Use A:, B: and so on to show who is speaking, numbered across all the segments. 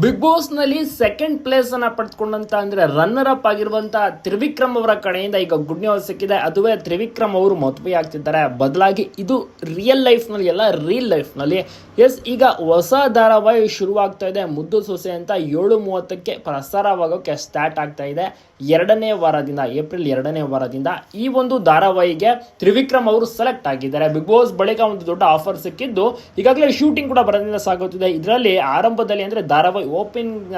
A: Big ಬಾಸ್ನಲ್ಲಿ second place ಅನ್ನ ಪಡೆದುಕೊಂಡಂತ ಅಂದ್ರೆ runner up ಆಗಿರುವಂತ ತ್ರಿವಿಕ್ರಮ್ ಅವರ ಕಡೆಯಿಂದ ಈಗ ಗುಡ್ ನ್ಯೂಸ್ ಸಿಕ್ಕಿದೆ. ಅದುವೇ ತ್ರಿವಿಕ್ರಮ್ ಅವರು ಮದುವೆ ಆಗ್ತಿದ್ದಾರೆ. ಬದಲಾಗಿ ಇದು ರಿಯಲ್ ಲೈಫ್ನಲ್ಲಿ ಎಲ್ಲ ರಿಯಲ್ ಲೈಫ್ನಲ್ಲಿ. ಎಸ್ ಈಗ ಹೊಸ ಧಾರಾವಾಹಿ ಶುರುವಾಗ್ತಾ ಇದೆ. ಮುದ್ದು ಸೊಸೆ ಅಂತ ಏಳು ಮೂವತ್ತಕ್ಕೆ ಪ್ರಸಾರವಾಗೋಕೆ ಸ್ಟಾರ್ಟ್ ಆಗ್ತಾ ಇದೆ. ಎರಡನೇ ವಾರದಿಂದ, ಏಪ್ರಿಲ್ ಎರಡನೇ ವಾರದಿಂದ ಈ ಒಂದು ಧಾರಾವಾಹಿಗೆ ತ್ರಿವಿಕ್ರಮ್ ಅವರು ಸೆಲೆಕ್ಟ್ ಆಗಿದ್ದಾರೆ. ಬಿಗ್ ಬಾಸ್ ಬಳಿಕ ಒಂದು ದೊಡ್ಡ ಆಫರ್ ಸಿಕ್ಕಿದ್ದು, ಈಗಾಗಲೇ ಶೂಟಿಂಗ್ ಕೂಡ ಬರದಿಂದ ಸಾಗುತ್ತಿದೆ. ಇದರಲ್ಲಿ ಆರಂಭದಲ್ಲಿ ಅಂದ್ರೆ ಧಾರಾವಾಹಿ ಓಪನಿಂಗ್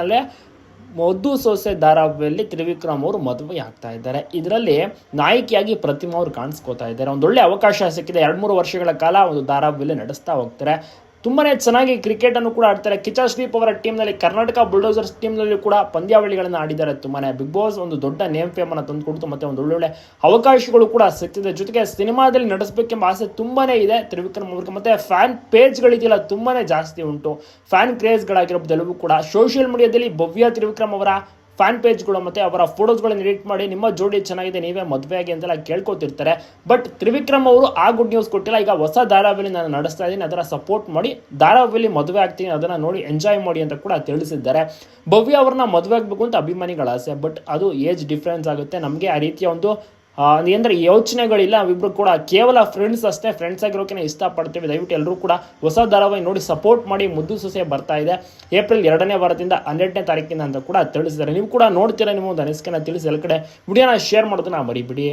A: ಮದ್ದು ಸೊಸೆ ಧಾರಾವಾಹಿಯಲ್ಲಿ ತ್ರಿವಿಕ್ರಮ್ ಅವರು ಮದುವೆ ಆಗ್ತಾ ಇದ್ದಾರೆ. ಇದರಲ್ಲಿ ನಾಯಕಿಯಾಗಿ ಪ್ರತಿಮಾ ಅವರು ಕಾಣಿಸ್ಕೋತಾ ಇದ್ದಾರೆ. ಒಂದೊಳ್ಳೆ ಅವಕಾಶ ಸಿಕ್ಕಿದೆ. ಎರಡು ಮೂರು ವರ್ಷಗಳ ಕಾಲ ಒಂದು ಧಾರಾವಾಹಿಯಲ್ಲಿ ನಡೆಸ್ತಾ ಹೋಗ್ತಾರೆ. ತುಂಬಾನೇ ಚೆನ್ನಾಗಿ ಕ್ರಿಕೆಟ್ ಅನ್ನು ಕೂಡ ಆಡ್ತಾರೆ. ಕಿಚಾ ಸ್ವೀಪ್ ಅವರ ಟೀಮ್ನಲ್ಲಿ ಕರ್ನಾಟಕ ಬುಲ್ಡೋಸರ್ಸ್ ಟೀಮ್ನಲ್ಲಿ ಕೂಡ ಪಂದ್ಯಾವಳಿಗಳನ್ನು ಆಡಿದ್ದಾರೆ ತುಂಬಾ ಬಿಗ್ ಬಾಸ್ ಒಂದು ದೊಡ್ಡ ನೇಮ್ ಫೇಮ್ ಅನ್ನು ತಂದುಕೊಡ್ತು ಮತ್ತೆ ಒಂದು ಒಳ್ಳೊಳ್ಳೆ ಅವಕಾಶಗಳು ಕೂಡ ಸಿಗ್ತಿದೆ ಜೊತೆಗೆ ಸಿನಿಮಾದಲ್ಲಿ ನಡೆಸಬೇಕೆಂಬ ಆಸೆ ತುಂಬಾನೇ ಇದೆ. ತ್ರಿವಿಕ್ರಮ್ ಅವ್ರಿಗೆ ಮತ್ತೆ ಫ್ಯಾನ್ ಪೇಜ್ಗಳಿದೆಯಲ್ಲ ತುಂಬಾನೇ ಜಾಸ್ತಿ ಉಂಟು. ಫ್ಯಾನ್ ಕ್ರೇಜ್ಗಳಾಗಿರ್ಬೋದು ಎಲ್ಲವೂ ಕೂಡ. ಸೋಷಿಯಲ್ ಮೀಡಿಯಾದಲ್ಲಿ ಭವ್ಯ ತ್ರಿವಿಕ್ರಮ್ ಅವರ ಫ್ಯಾನ್ ಪೇಜ್ಗಳು ಮತ್ತೆ ಅವರ ಫೋಟೋಸ್ಗಳನ್ನು ಎಡಿಟ್ ಮಾಡಿ, ನಿಮ್ಮ ಜೋಡಿ ಚೆನ್ನಾಗಿದೆ, ನೀವೇ ಮದುವೆ ಆಗಿ ಅಂತೆಲ್ಲ ಕೇಳ್ಕೊತಿರ್ತಾರೆ. ಬಟ್ ತ್ರಿವಿಕ್ರಮ್ ಅವರು ಆ ಗುಡ್ ನ್ಯೂಸ್ ಕೊಟ್ಟಿಲ್ಲ. ಈಗ ಹೊಸ ಧಾರಾವಾಹಿ ನಾನು ನಡೆಸ್ತಾ ಇದ್ದೀನಿ. ಅದರ ಸಪೋರ್ಟ್ ಮಾಡಿ, ಧಾರಾವಾಹಿಲಿ ಮದುವೆ ಆಗ್ತೀನಿ. ಅದನ್ನ ನೋಡಿ ಎಂಜಾಯ್ ಮಾಡಿ ಅಂತ ಕೂಡ ತಿಳಿಸಿದ್ದಾರೆ. ಭವ್ಯ ಅವ್ರನ್ನ ಮದುವೆ ಆಗಬೇಕು ಅಂತ ಅಭಿಮಾನಿಗಳ ಆಸೆ. ಬಟ್ ಅದು ಏಜ್ ಡಿಫ್ರೆನ್ಸ್ ಆಗುತ್ತೆ. ನಮಗೆ ಆ ರೀತಿಯ ಒಂದು ಅಂದ್ರೆ ಯೋಚನೆಗಳಿಲ್ಲ, ನಾವಿಬ್ರು ಕೂಡ ಕೇವಲ ಫ್ರೆಂಡ್ಸ್ ಅಷ್ಟೇ ಫ್ರೆಂಡ್ಸ್ ಆಗಿರೋಕೆ ಇಷ್ಟಪಡ್ತೀವಿ. ದಯವಿಟ್ಟು ಎಲ್ಲರೂ ಕೂಡ ಹೊಸ ಧಾರಾವಾಹಿ ನೋಡಿ ಸಪೋರ್ಟ್ ಮಾಡಿ ಮುದ್ದು ಸೊಸೆ ಬರ್ತಾ ಇದೆ. ಏಪ್ರಿಲ್ ಎರಡನೇ ವಾರದಿಂದ ಹನ್ನೆರಡನೇ ತಾರೀಕಿನ ಅಂತ ಕೂಡ ತಿಳಿಸಿದ್ದಾರೆ. ನೀವು ಕೂಡ ನೋಡ್ತೀರಾ ನಿಮ್ಮ ಒಂದು ಅನಿಸಿಕೆನ ತಿಳಿಸಿ, ಎಲ್ಲ ಕಡೆ ವಿಡಿಯೋನ ಶೇರ್ ಮಾಡೋದನ್ನ ಮರಿಬಿಡಿ.